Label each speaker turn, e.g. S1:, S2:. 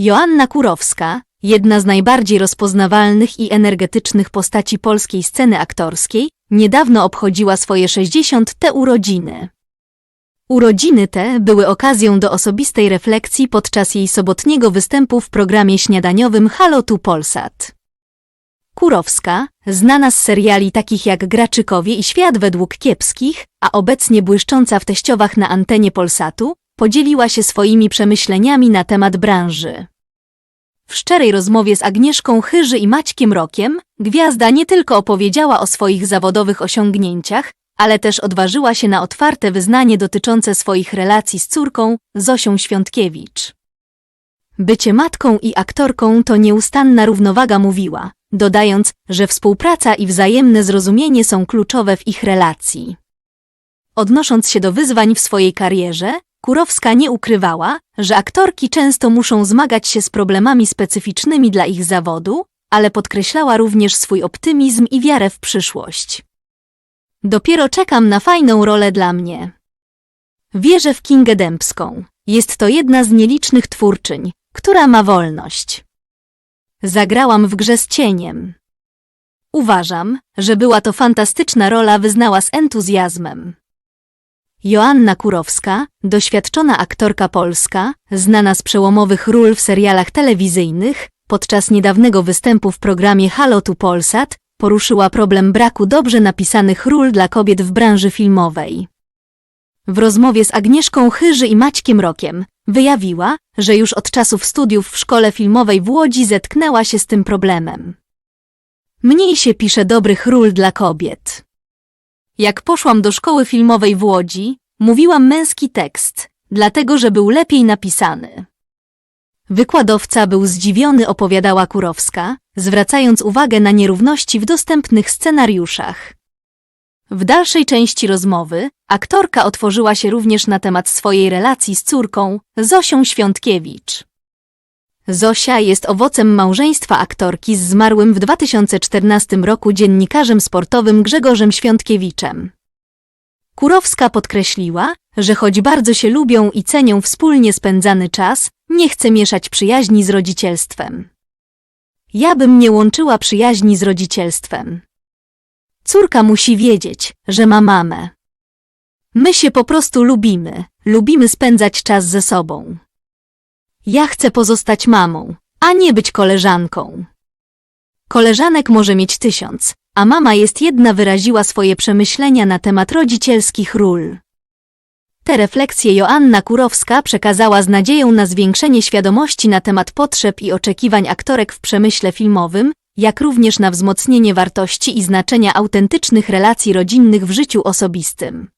S1: Joanna Kurowska, jedna z najbardziej rozpoznawalnych i energetycznych postaci polskiej sceny aktorskiej, niedawno obchodziła swoje 60. te urodziny. Urodziny te były okazją do osobistej refleksji podczas jej sobotniego występu w programie śniadaniowym Halo tu Polsat. Kurowska, znana z seriali takich jak Graczykowie i Świat według kiepskich, a obecnie błyszcząca w teściowach na antenie Polsatu, podzieliła się swoimi przemyśleniami na temat branży. W szczerej rozmowie z Agnieszką Chyży i Maćkiem Rokiem, gwiazda nie tylko opowiedziała o swoich zawodowych osiągnięciach, ale też odważyła się na otwarte wyznanie dotyczące swoich relacji z córką, Zosią Świątkiewicz. Bycie matką i aktorką to nieustanna równowaga mówiła, dodając, że współpraca i wzajemne zrozumienie są kluczowe w ich relacji. Odnosząc się do wyzwań w swojej karierze, Kurowska nie ukrywała, że aktorki często muszą zmagać się z problemami specyficznymi dla ich zawodu, ale podkreślała również swój optymizm i wiarę w przyszłość. Dopiero czekam na fajną rolę dla mnie. Wierzę w Kingę Dębską. Jest to jedna z nielicznych twórczyń, która ma wolność. Zagrałam w grze z cieniem. Uważam, że była to fantastyczna rola, wyznała z entuzjazmem. Joanna Kurowska, doświadczona aktorka polska, znana z przełomowych ról w serialach telewizyjnych, podczas niedawnego występu w programie Halo tu Polsat, poruszyła problem braku dobrze napisanych ról dla kobiet w branży filmowej. W rozmowie z Agnieszką Chyży i Maćkiem Rokiem wyjawiła, że już od czasów studiów w szkole filmowej w Łodzi zetknęła się z tym problemem. Mniej się pisze dobrych ról dla kobiet. Jak poszłam do szkoły filmowej w Łodzi, mówiłam męski tekst, dlatego że był lepiej napisany. Wykładowca był zdziwiony, opowiadała Kurowska, zwracając uwagę na nierówności w dostępnych scenariuszach. W dalszej części rozmowy aktorka otworzyła się również na temat swojej relacji z córką, Zosią Świątkiewicz. Zosia jest owocem małżeństwa aktorki z zmarłym w 2014 roku dziennikarzem sportowym Grzegorzem Świątkiewiczem. Kurowska podkreśliła, że choć bardzo się lubią i cenią wspólnie spędzany czas, nie chce mieszać przyjaźni z rodzicielstwem. Ja bym nie łączyła przyjaźni z rodzicielstwem. Córka musi wiedzieć, że ma mamę. My się po prostu lubimy, lubimy spędzać czas ze sobą. Ja chcę pozostać mamą, a nie być koleżanką. Koleżanek może mieć tysiąc, a mama jest jedna wyraziła swoje przemyślenia na temat rodzicielskich ról. Te refleksje Joanna Kurowska przekazała z nadzieją na zwiększenie świadomości na temat potrzeb i oczekiwań aktorek w przemyśle filmowym, jak również na wzmocnienie wartości i znaczenia autentycznych relacji rodzinnych w życiu osobistym.